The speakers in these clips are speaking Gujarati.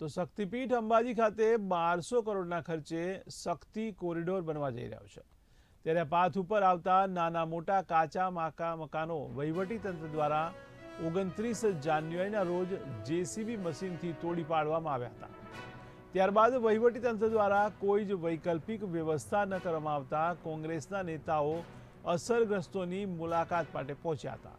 તો શક્તિપીઠ અંબાજી ખાતે બારસો કરોડના ખર્ચે શક્તિ કોરિડોર બનવા જઈ રહ્યો છે. ત્યારે પાથ ઉપર આવતા નાના મોટા કાચા માકા મકાનો તંત્ર દ્વારા ઓગણત્રીસ જાન્યુઆરીના રોજ જેસીબી મશીનથી તોડી પાડવામાં આવ્યા હતા. ત્યારબાદ તંત્ર દ્વારા કોઈ જ વૈકલ્પિક વ્યવસ્થા ન કરવામાં આવતા કોંગ્રેસના નેતાઓ અસરગ્રસ્તોની મુલાકાત માટે પહોંચ્યા હતા.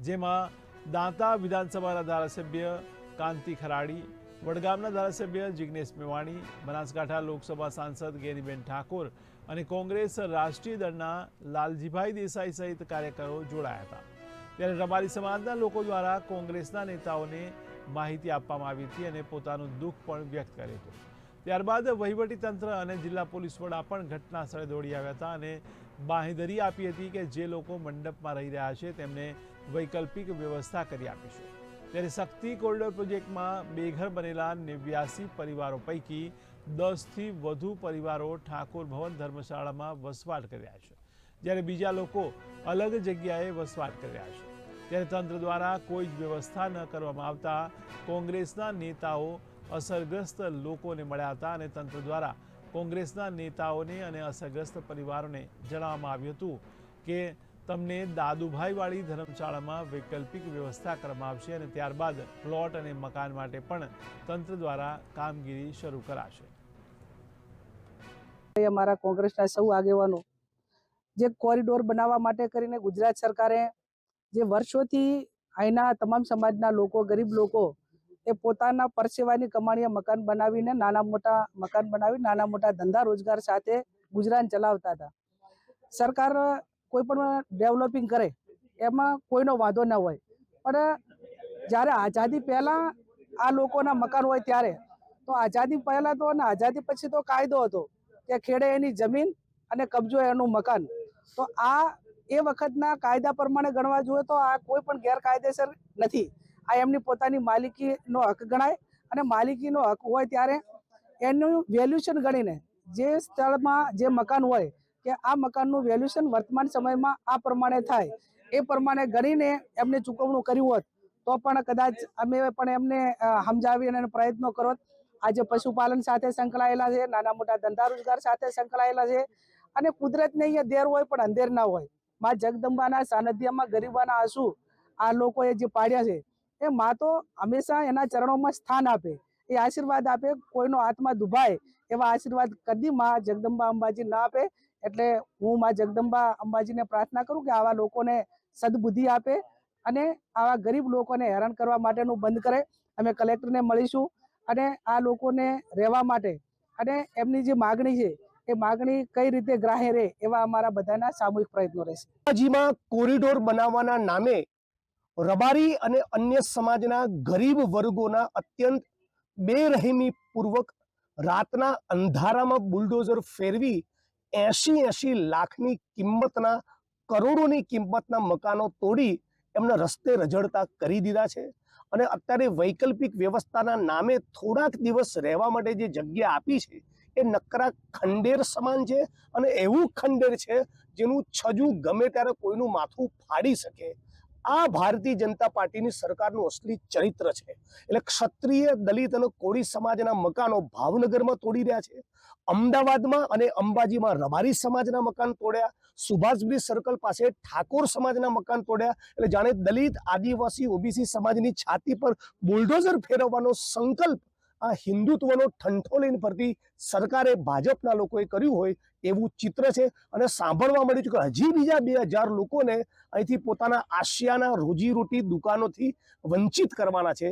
જેમાં દાંતા વિધાનસભાના ધારાસભ્ય કાંતિ ખરાડી વડગામના ધારાસભ્ય જિગ્નેશ મેવાણી, બનાસકાંઠા લોકસભા સાંસદ ગેરીબેન ઠાકોર અને કોંગ્રેસ રાષ્ટ્રીય દળના લાલજીભાઈ દેસાઈ સહિત કાર્યકરો જોડાયા હતા. ત્યારે રબારી સમાજના લોકો દ્વારા કોંગ્રેસના નેતાઓને માહિતી આપવામાં આવી હતી અને પોતાનું દુઃખ પણ વ્યક્ત કર્યું હતું. ત્યારબાદ તંત્ર અને જિલ્લા પોલીસ વડા પણ ઘટના સ્થળે દોડી આવ્યા હતા અને બાંહેધરી આપી હતી કે જે લોકો મંડપમાં રહી રહ્યા છે, તેમને વૈકલ્પિક વ્યવસ્થા કરી આપીશું. ત્યારે શક્તિ કોરિડોર પ્રોજેક્ટમાં બેઘર બનેલા નેવ્યાસી પરિવારો પૈકી દસથી વધુ પરિવારો ઠાકોર ભવન ધર્મશાળામાં વસવાટ કર્યા છે. જ્યારે બીજા લોકો અલગ જગ્યાએ વસવાટ કર્યા છે. ત્યારે તંત્ર દ્વારા કોઈ જ વ્યવસ્થા ન કરવામાં આવતા કોંગ્રેસના નેતાઓ અસરગ્રસ્ત લોકોને મળ્યા હતા અને તંત્ર દ્વારા કોંગ્રેસના નેતાઓને અને અસરગ્રસ્ત પરિવારોને જણાવવામાં આવ્યું હતું કે તમને દાદુભાઈવાળી ધર્મશાળામાં વૈકલ્પિક વ્યવસ્થા કરવામાં આવશે અને ત્યારબાદ પ્લોટ અને મકાન માટે પણ તંત્ર દ્વારા કામગીરી શરૂ કરાશે. અમારા કોંગ્રેસના સૌ આગેવાનો જે કોરિડોર બનાવવા માટે કરીને ગુજરાત સરકારે જે વર્ષોથી અહીંના તમામ સમાજના લોકો, ગરીબ લોકો, એ પોતાના પરસેવાની કમાણીએ મકાન બનાવીને નાના મોટા મકાન બનાવી નાના મોટા ધંધા રોજગાર સાથે ગુજરાન ચલાવતા હતા. સરકાર કોઈ પણ ડેવલપિંગ કરે, એમાં કોઈનો વાંધો ન હોય. પણ જ્યારે આઝાદી પહેલાં આ લોકોના મકાન હોય ત્યારે, તો આઝાદી પહેલાં તો અને આઝાદી પછી તો કાયદો હતો કે ખેડે એની જમીન અને કબજો એનું મકાન. તો આ એ વખતના કાયદા પ્રમાણે ગણવા જોઈએ તો આ કોઈ પણ ગેરકાયદેસર નથી. આ એમની પોતાની માલિકીનો હક ગણાય અને માલિકીનો હક હોય ત્યારે એનું વેલ્યુશન ગણીને જે સ્થળમાં જે મકાન હોય કે આ મકાનનું વેલ્યુશન વર્તમાન સમયમાં આ પ્રમાણે થાય. એ પ્રમાણે ગણીને એમને ચૂકવણું કર્યું હોત, તો પણ કદાચ અમે પણ એમને સમજાવી અને પ્રયત્નો કરો આજે પશુપાલન સાથે સંકળાયેલા છે, નાના મોટા ધંધા રોજગાર સાથે સંકળાયેલા છે. અને કુદરતને અહીંયા દેર હોય પણ અંધેર ના હોય. માં જગદંબાના સાનિધ્યમાં ગરીબાના આંસુ આ લોકોએ જે પાડ્યા છે, એ માં તો હંમેશા એના ચરણોમાં સ્થાન આપે. એ આશીર્વાદ આપે, કોઈનો આત્મા દુભાય, એવા આશીર્વાદ કદી માં જગદંબા અંબાજી ના આપે. એટલે હું માં જગદંબા અંબાજીને પ્રાર્થના કરું કે આવા લોકોને સદબુદ્ધિ આપે અને આવા ગરીબ લોકોને હેરાન કરવા માટેનું બંધ કરે. અમે કલેક્ટરને મળીશું અને આ લોકોને રહેવા માટે અને એમની જે માગણી છે, એ માગણી કઈ રીતે ગ્રાહ્ય રહે એવા અમારા બધાના સામૂહિક પ્રયત્નો રહેશે. અંબાજીમાં કોરિડોર બનાવવાના નામે રબારી અને અન્ય સમાજના ગરીબ વર્ગોના અત્યંત બેરહેમી પૂર્વક રાતના અંધારામાં બુલડોઝર ફેરવી એસી એસી લાખની કિંમતના, કરોડોની કિંમતના મકાનો તોડી એમને રસ્તે રજડતા કરી દીધા છે. અને અત્યારે વૈકલ્પિક વ્યવસ્થાના નામે થોડાક દિવસ રહેવા માટે જે જગ્યા આપી છે, એ નકરા ખંડેર સમાન છે અને એવું ખંડેર છે જેનું છજું ગમે ત્યારે કોઈનું માથું ફાડી શકે. આ ભારતીય જનતા પાર્ટીની સરકારનું અસલી ચરિત્ર છે. એટલે ક્ષત્રિય દલિત અને કોળી સમાજના મકાનો ભાવનગરમાં તોડી રહ્યા છે. અમદાવાદમાં અને અંબાજીમાં રબારી સમાજના મકાન તોડ્યા. સુભાષબ્રિજ સર્કલ પાસે ઠાકોર સમાજના મકાન તોડ્યા. એટલે જાણે દલિત, આદિવાસી, ઓબીસી સમાજની છાતી પર બુલડોઝર ફેરવવાનો સંકલ્પ આ હિન્દુત્વનો ઠંઠો લઈને ફરતી સરકારે ભાજપના લોકોએ કર્યું હોય એવું ચિત્ર છે. અને સાંભળવા મળ્યું છે કે હજી બીજા બે હજાર લોકોને અહીંથી પોતાના આશિયાના રોજીરોટી દુકાનોથી વંચિત કરવાના છે.